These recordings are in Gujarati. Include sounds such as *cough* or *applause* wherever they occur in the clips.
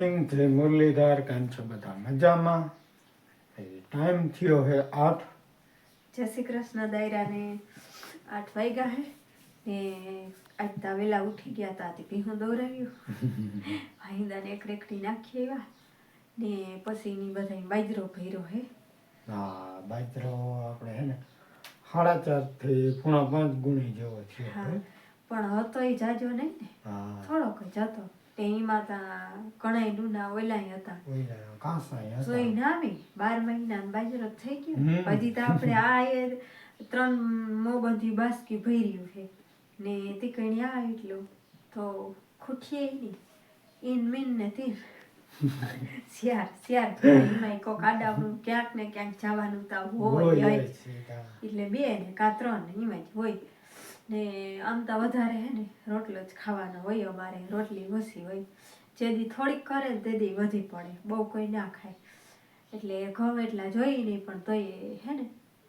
જય મુરલીધર કેમ છો બધા મજામાં ટાઈમ થયો હે આઠ. જય શ્રી કૃષ્ણ દાયરાને આઠ વાગ્યા હે. ને આજ તા વેલા ઉઠી ગયા તા તે પીહું દોરાવ્યું. *laughs* ભાઈદાને એક રેકડી નાખી આવ્યા ને પછી ની બધા બાજરો ભર્યો હે. હા બાજરો આપણે હે ને સાડા ચારથી પૂણા પાંચ ગુણી જેવો છે હા પણ હતો એ જાજો નહીં ને. થોડોક જ હતો. તે એમાં તા કણાઈ ડુના ઓલાય હતા. સોઈ હતા. ના આવી? બાર મહિના બાજરો થઈ ગયો? પછી તો આપણે આ એ ત્રણ મોબંધી બાસકી ભર્યું છે. ને તીકણી આ એટલું? તો ખૂટીએ નહીં ઇન મીન ને તીર શિયાર શિયાર. એમાં એમાંય કોક આડાવડું ક્યાંક ને ક્યાંક જવાનું તા હોય તા. એટલે બે ને કા ત્રણ ને એમાં જ હોય. ને આમ તો વધારે હે ને રોટલો જ ખાવાનો હોય અમારે રોટલી ઓછી હોય. જેદી થોડીક કરે ને તેદી વધી પડે બહુ કોઈ ના ખાય. એટલે ઘઉં એટલા જોઈ નહીં પણ તોય હે ને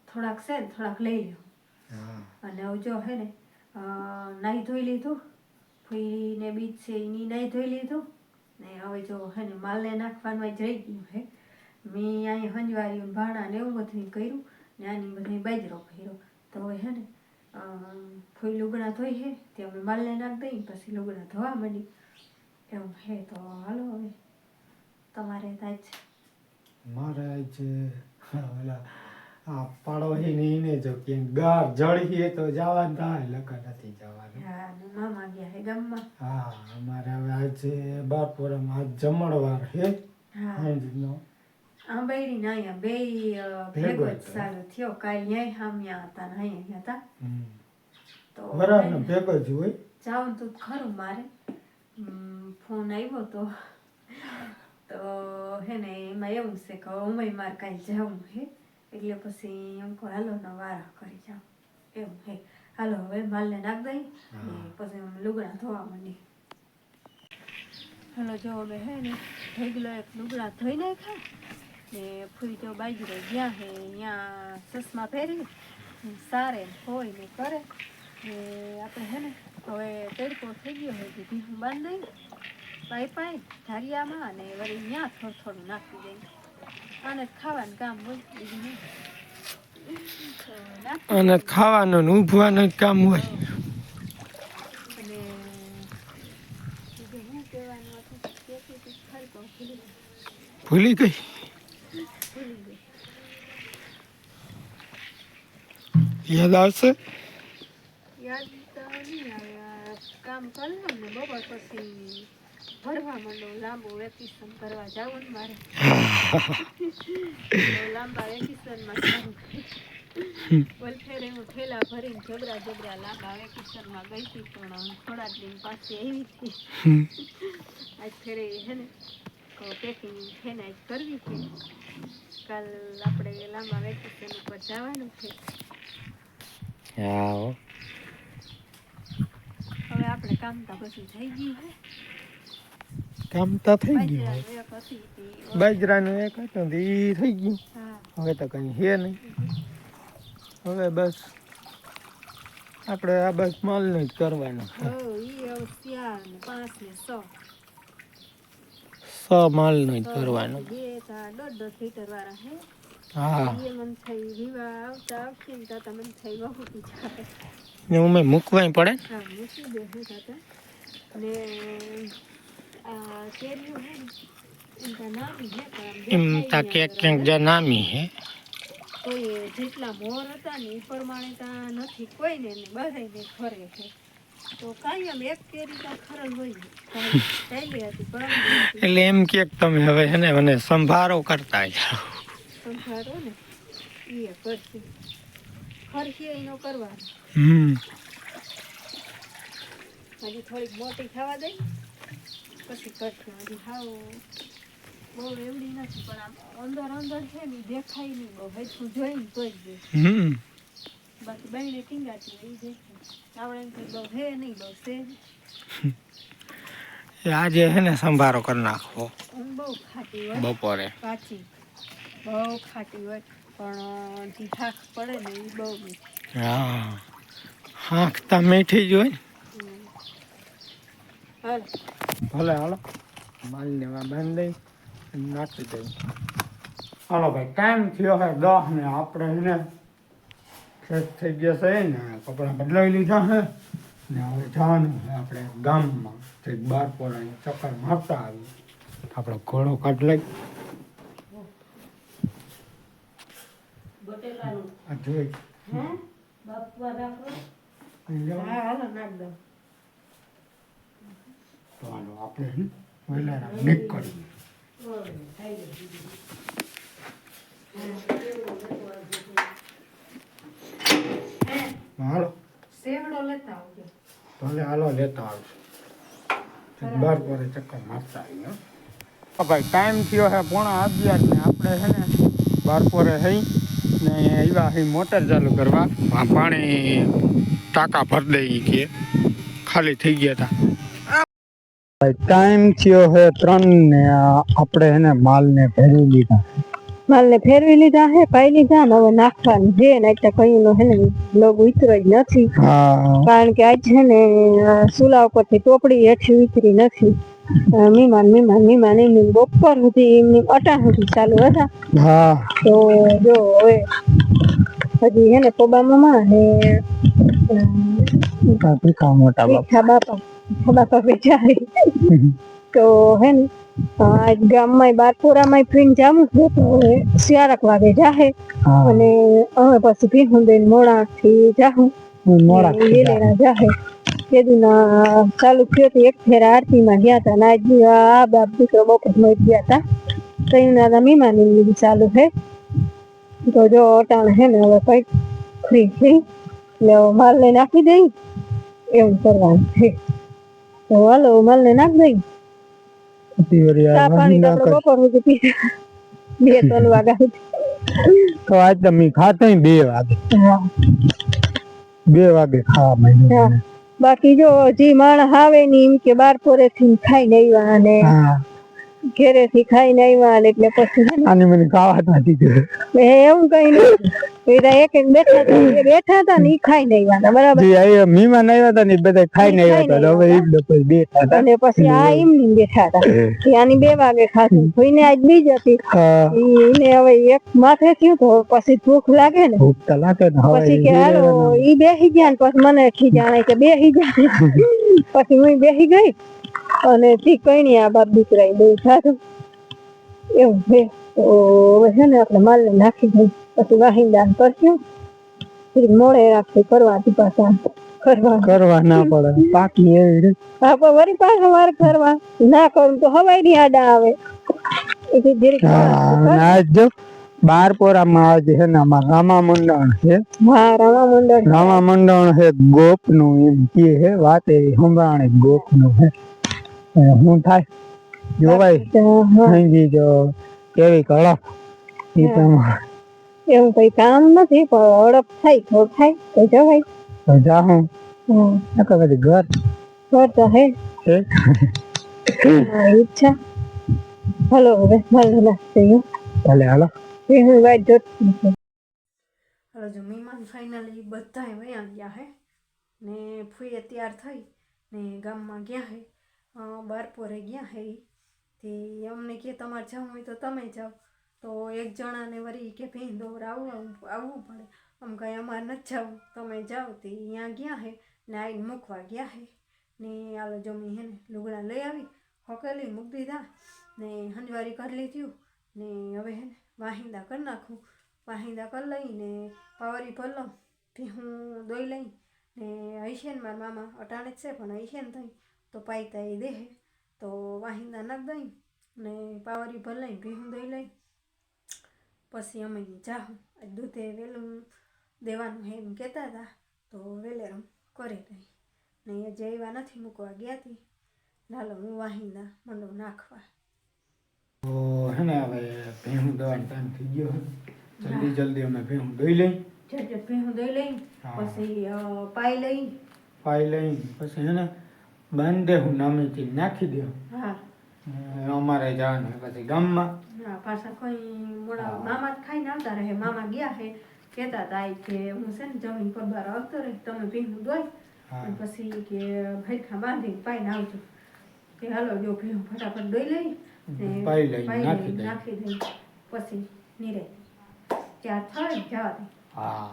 થોડાક છે થોડાક લઈ લ્યો. અને હવે જો હે ને નાહી ધોઈ લીધું ફૂઈને બીજ છે એની નાહી ધોઈ લીધું. ને હવે જો હે ને માલને નાખવાનું જ રહી ગયું હે. મેં અહીં હંજવાર્યું ભાણા ને એવું બધું કર્યું ને આની બધી બાજરો કર્યો તો હવે હે ને ફૂઈ લુગડા ધોઈ હે તે અમે માલને નાખ દઈ પછી લુગડા ધોવા માંડી. એવું હે તો હાલો હવે તમારે તાજ મારે આજ ઓલા આ પાડોશી ને ઈને જો ક્યાંક ગાર જળીએ તો જવાનું થાય લખા નથી જવાનું. હા મામા ગયા હે ગામમાં. હા અમારે હવે આજે બારપુરામાં આજ જમણવાર હે. હા. સાંજનો આ બૈરી ને અહીંયા બે ભેગો જ. સારું થયો કાલ ન્યાય હામ્યા હતા ને અહીંયા હતા. તો બરાબર ભેગો જ હોય જાઉં તો ખરું મારે ફોન આવ્યો તો તો હે ને એમાં એવું છે કે ઉમય મારે કાંઈ જવું હે એટલે પછી એમ કહું હાલો ને વારા કરી જાઉં એમ હે હાલો હવે માલને નાખ દઈ પછી લુગડા ધોવા માંડી હાલો જો હવે હે ને ઢગલો એક લુગડા ધોઈ નાખ્યા ને ફૂઈ જો બાજરો ગયા હે અહીંયા ચશ્મા પહેરી સારે હોય ને કરે. ને આપણે હે ને હવે તડકો થઈ ગયો હોય તો ભીહું બાંધી પાઈ પાઈ ધારિયામાં અને વળી ત્યાં થોડું થોડું નાખી દઈ આને ખાવાનું કામ હોય બીજું નહીં. અને ખાવાનું ને ઊભવાનું કામ હોય. અને ભૂલી ગઈ. ભૂલી ગઈ ભૂલી ગઈ યાદ આવશે? પેકિંગ આજ કરવી છે. કાલ આપણે લાંબા વેકેશન ઉપર જવાનું છે. હા હવે આપણે કામ તો બધું થઈ ગયું હે. કામ તો થઈ ગયું બાજરાનું એક હતી ઈ થઈ ગયું. હવે તો કઈ છે નહીં. હવે બસ આપણે આ બસ માલનું જ કરવાનું છે. હો માલનું જ કરવાનું. ને ઉમે મૂકવાય પડે એમ તા ક્યાંક ક્યાંક જ્યાં નામી હે. તો એ જેટલા મોર હતા ને એ પ્રમાણે તા નથી કોઈને ને બધાયને ખરે છે. તો કાંઈ આમ એક કેરી તા ખરલ હોય ને. *laughs* હતી એટલે એમ કે તમે હવે એને ને મને સંભારો કરતા જાઓ. સંભાળો ને એ કરશે ખર્ચે એનો કરવાનો. હજી થોડીક મોટી થવા દઈ. પછી કરશું હજી હાવ બહુ એવડી નથી પણ આમ અંદર અંદર છે ને દેખાય નહીં. બહુ હજુ જોઈને તોય જ બાકી બાઈને ટીંગાતી હોય એ દેખાય. આપણે એમ બહુ હે નહીં બહુ છે આજે હે ને સંભારો કરી નાખવો. બહુ ખાટી હોય. બપોરે. કાચી બહુ ખાટી હોય પણ જે પડે ને એ બહુ મીઠી. હા. હાંકતા મીઠી જ હોય હાલો. ભલે હાલો. માલને લેવા બાંધી દઈ નાખી દઈ. હાલો ભાઈ ટાઈમ થયો હે દહ ને આપણે એને ફ્રેશ થઈ ગયા છે ને કપડાં બદલાવી લીધા છે ને હવે જવાનું છે આપણે ગામમાં. બાર પોળાની ચક્કર મારતા આવી આપણો ઘોડો કાઢ લઈ. બટેકાનું આ જોઈ. હે? બાપવા રાખો. હા હાલો નાખ દઉં તો હાલો આપણે વહેલા હાલો. સેવડો લેતા આવજો. ભલે હાલો લેતા આવશું બાર પોરે ચક્કર મારતા આવીએ હા. ભાઈ ટાઈમ થયો છે પોણા અગિયાર ને આપણે છે ને બાર પોરે થઈ ને આવ્યા અહીં મોટર ચાલુ કરવા. પાણી ટાંકા ભરી દઈ કે. ખાલી થઈ ગયા હતા ટાઈમ થયો હે ત્રણ ને આપણે એને માલ ને ભરી લીધા. માલને ફેરવી લીધા હે પાઈ લીધા ને હવે નાખવાનું છે ને એટલે કઈ નો હે ને લોગ ઉતરો જ નથી. કારણ કે આજ છે ને સુલા ઉપરથી ટોપડી હેઠી ઉતરી નથી. મહેમાન મીમાન મીમાન એમની બપોર સુધી એમની અટાણ સુધી ચાલુ હતા. હા. તો જો હવે હજી હે ને પોબા મામા ને ભીખા મોટા બાપા? બાપા બાપા બેચારી તો હે ને આજ ગામમાં બારપુરામાં ફીન જામું છે તો શિયાળક વાગે જાહે. અને હવે પછી ભીખું બેન મોડા થી જાહું મોડા થી જાહે. કેદુના ચાલુ થયો તો એક ફેર આરતીમાં ગયા હતા ને આજ આ બાપ દીકરો બપોરમાં ગયા હતા. ત્રણ દાદા મીમાની લીધી ચાલુ છે. તો જો અટાણ હે ને હવે કંઈક ફ્રી થઈ એટલે માલ ને નાખી દઈ. એવું કરવાનું છે. તો હાલો માલ ને નાખી દઈ. પાણી તો બપોર સુધી પીધા *laughs* બે ત્રણ વાગ્યા તો આજ તમે ખાતા બે વાગે. બે વાગે ખાવા માંડ્યું. બાકી જો હજી માણસ આવે ને કે બાર પોરે થી ખાઈને આવ્યા અને હા ઘેરે થી ખાઈને આવ્યા એટલે પછી આની મને ખાવા નથી દીધું એવું કઈ નહીં એક એક બેઠા હતા બેઠા હતા ને ઈ ખાઈને આવ્યા બરાબર? જે મહેમાન આવ્યા હતા ને બધા ખાઈને આવ્યા હતા હવે એ પછી બેઠા હતા. અને પછી આ એમની બેઠા હતા. કે આની બે વાગે ખાધું. કોઈને આજ બીજ હતી. એને હવે એક માથે થયું તો પછી ભૂખ લાગે ને. ભૂખ તો લાગે ને પછી કે હાલો ઈ બેસી ગયા ને પછી મને ખીજાણે કે બેસી ગયા. *laughs* પછી હું બેસી ગઈ. અને ઠીક કઈ આ બાપ દીકરા ઈ બે ખાધું એવું છે. તો હવે છે ને આપણે માલ ને નાખી દઈ પછી વાહિંદાન કરશું. પછી મોડે રાખશું કરવાથી પાછા. કરવા કરવા ના પડે. પાકી એવી રીતે. હા પણ વળી પાછા વાર કરવા. ના કરું તો હવાઈ ની આડા આવે. એટલે જરીક ના જો બાર પોરામાં આજે છે ને અમારા રામા મંડળ છે. હા રામા મંડળ. રામા મંડળ છે ગોપનું એમ કે છે વાત એવી સંભળાણી ગોપનું છે. શું થાય? જો ભાઈ સમજી જો કેવી કળા ઈ એવું કઈ કામ નથી પણ હડપ થાય તો થાય. તો જવાય તો જા હું. નકર બધી ઘર. ઘર તો હે. ઈચ્છા હલો હવે મારે લાગશે ભલે હાલો હું વાત જોતી હલો જો મહેમાન ફાઇનલી બધા વયા ગયા હે. ને ફૂઈએ તૈયાર થઈ ને ગામમાં ગયા હે. બારપોરે ગયા હે તે અમને કે તમારે જવું હોય તો તમે જાઓ. તો એક જણાને વળી કે ભીં દોર આવવું આવવું પડે. આમ કાંઈ અમારે નથી જવું. તમે જાઓ. તે અહીંયા ગયા હે ને આવીને મૂકવા ગયા હે. ને આલો જમી હે ને લુગડા લઈ આવી. હોકેલી મૂકી દીધા. ને હંજવારી કરી લીધું. ને હવે હે ને વાહિંદા કરી નાખું. વાહિંદા કરી લઈને પાવરી ભરલો હું દોઈ લઈ. ને હૈશેન મારા મામા અટાણે જ છે, પણ હૈશેન થઈ. તો પાયતા એ દે તો વાહિંદા નાખ દઈ ને પાવરી ભર લઈ ભીહું દોઈ લઈ. પછી અમે જાઉં દૂધે વહેલું દેવાનું હે એમ કહેતા હતા તો વેલેરમ કરી દઈ ને એ જઈવા નથી મૂકવા ગયા હતી લાલો હું વાહિંદા મંડો નાખવા. તો હે ને હવે ભેહું દવાનો ટાઈમ થઈ ગયો. જલ્દી જલ્દી અમે ભેહું દઈ લઈ. ઝટઝટ ભીહું દોઈ લઈ પછી પાઈ લઈ. પાઈ લઈ પછી હે ને બાંધે હું નામેથી નાખી દે હા. અમારે જવાનું પછી ગામમાં. હા પાછા કોઈ મોડા મામા જ ખાઈને આવતા રહે. મામા ગયા હે કહેતા હતા કે હું છે ને જમીન પર બહાર આવતો રહે તમે ભીનું દોય. પછી કે ભેખા બાંધીને પાઈને આવજો. કે હાલો જો ભીનું ફટાફટ દોઈ લઈ ને પાઈ લઈ, નાખી દઈ. પછી નીરે. ત્યાં થાય જવા દે. હા.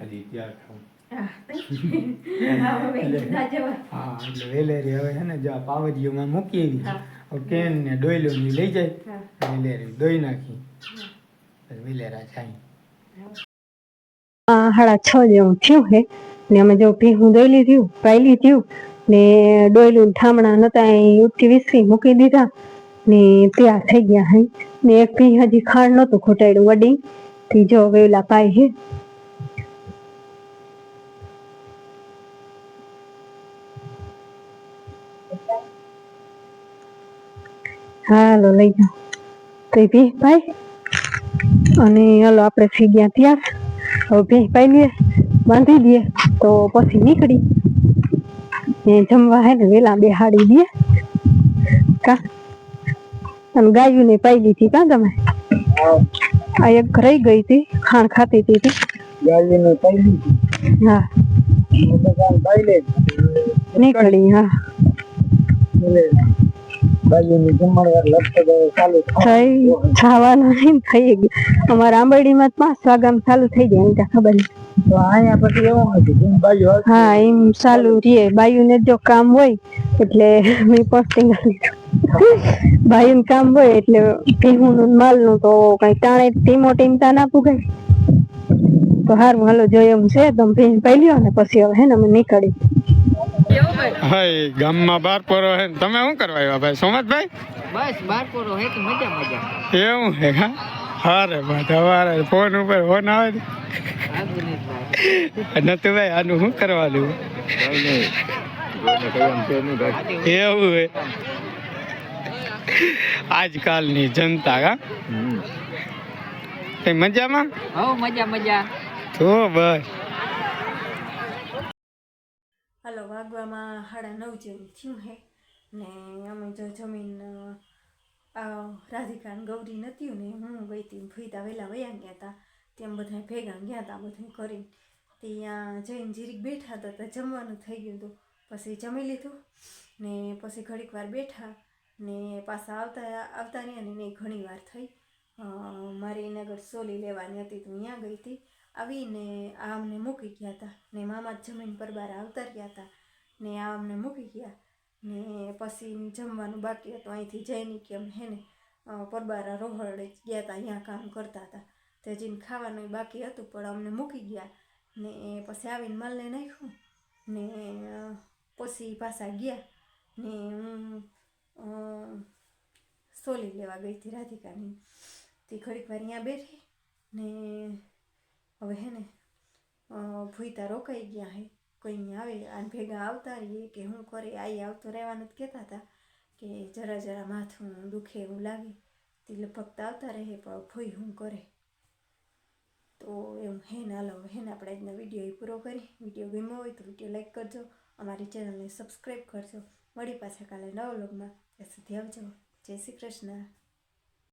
હજી ત્યાં હા, *laughs* ના જવાય. હા એટલે વેલેરી હવે છે ને જો આ પાવજીઓમાં મૂકી આવી કેન ને ડોયલો ની લઈ જાય. વેલેરી દોઈ નાખી. વેલેરા જાય. હા. છ જેવું થયું હે. ને અમે જો ભીહું દોયલી થયું પાયલી થયું ને ડોયલું ઠામણા નતા એ ઉઠી વિસરી મૂકી દીધા. ને તૈયાર થઈ ગયા હે. ને એક ભી હજી ખાંડ નતું ખોટાડ્યું વડી. થી જો વેલા પાય હે. હાલો લઈ જાઓ. તો ભી ભાઈ. અને હાલો આપણે થઈ ગયા ત્યાં હવે ભી પાઈ લઈએ બાંધી દઈએ. તો પછી નીકળી. ને જમવા હે ને વેલા બેહાડી દઈએ. કા? અને ગાયું ને પાઈ લીધી કા તમે? આ એક રહી ગઈ હતી ખાણ ખાતી હતી તી. ને પાઈ લીધી હા. નીકળી હા. બાજુની જમણવાર લગભગ ચાલુ થઈ ખાવાનું નહીં થઈ ગયું. અમારા આંબરડીમાં પાંચ વાગ્યામાં ચાલુ થઈ જાય એને ખબર તો અહીંયા પછી એવું નથી બાજુ હા એમ ચાલુ રીએ બાયુને જો કામ હોય એટલે મેં પોસ્ટિંગ કામ હોય એટલે માલનું માલનું તો કઈ ટાણે ટીમો ટીમ તા ના પુગાય તો હારું હાલો જોયે એમ છે તમે ભીન પાઈ લ્યો ને પછી હવે હે ને અમે નીકળી હાય ગામમાં બાર પોરો હે તમે શું કરવા આવ્યા ભાઈ? સોમતભાઈ બસ બાર પોરો હે તો મજા મજા? એવું હે હા? હારે બા તમારે ફોન ઉપર ફોન આવે ને. નતું ભાઈ આનું શું કરવાનું? એવું હે. આજકાલની જનતા હા? કઈ મજામાં? હો મજા મજા. તો બસ હાલો વાગવામાં સાડા નવ જેવું થયું હે ને અમે જો જમીન રાધિકા ગૌરી નથી ને હું ગઈ હતી ફઈતા વહેલા વયા ગયા હતા. તેમ બધા ભેગા ગયા હતા બધું કરીને. ત્યાં જઈને જીરીક બેઠા હતા તો જમવાનું થઈ ગયું હતું. પછી જમી લીધું ને પછી ઘડીક વાર બેઠા ને પાછા આવતા આવતા રહ્યા ને ઘણી વાર થઈ. મારી આગળ સોલી લેવાની હતી તો ત્યાં ગઈ હતી. આવીને આમને મૂકી ગયા હતા ને મામા જમીન પર બહાર આવતા રહ્યા હતા. ને આ અમને મૂકી ગયા. ને પછી જમવાનું બાકી હતું. અહીંથી જઈને કે અમે હે ને પરબારા રોહડે જ ગયા હતા અહીંયા કામ કરતા હતા તે જઈને ખાવાનું બાકી હતું, પણ અમને મૂકી ગયા. ને પછી આવીને માલને નાખ્યું. ને પછી પાછા ગયા. ને હું સોલી લેવા ગઈ હતી રાધિકાની. તે ઘડીક વાર અહીંયા બેઠી. ને હવે હે ને ભૂતા રોકાઈ ગયા હે. કોઈ આવે. આને ભેગા આવતા રહીએ કે હું કરે આઈ આવતો રહેવાનું જ કહેતા હતા કે જરા જરા માથું દુખે એવું લાગે. તે ભક્ત આવતા રહે, પણ ભૂઈ હું કરે. તો એમ હે ને હાલો હે ને આપણે આજનો વીડિયો એ પૂરો કરી વીડિયો ગમ્યો હોય તો વીડિયો લાઈક કરજો, અમારી ચેનલને સબસ્ક્રાઈબ કરજો. મળી પાછા કાલે નવા વ્લોગમાં. ત્યાં સુધી આવજો. જય શ્રી કૃષ્ણ.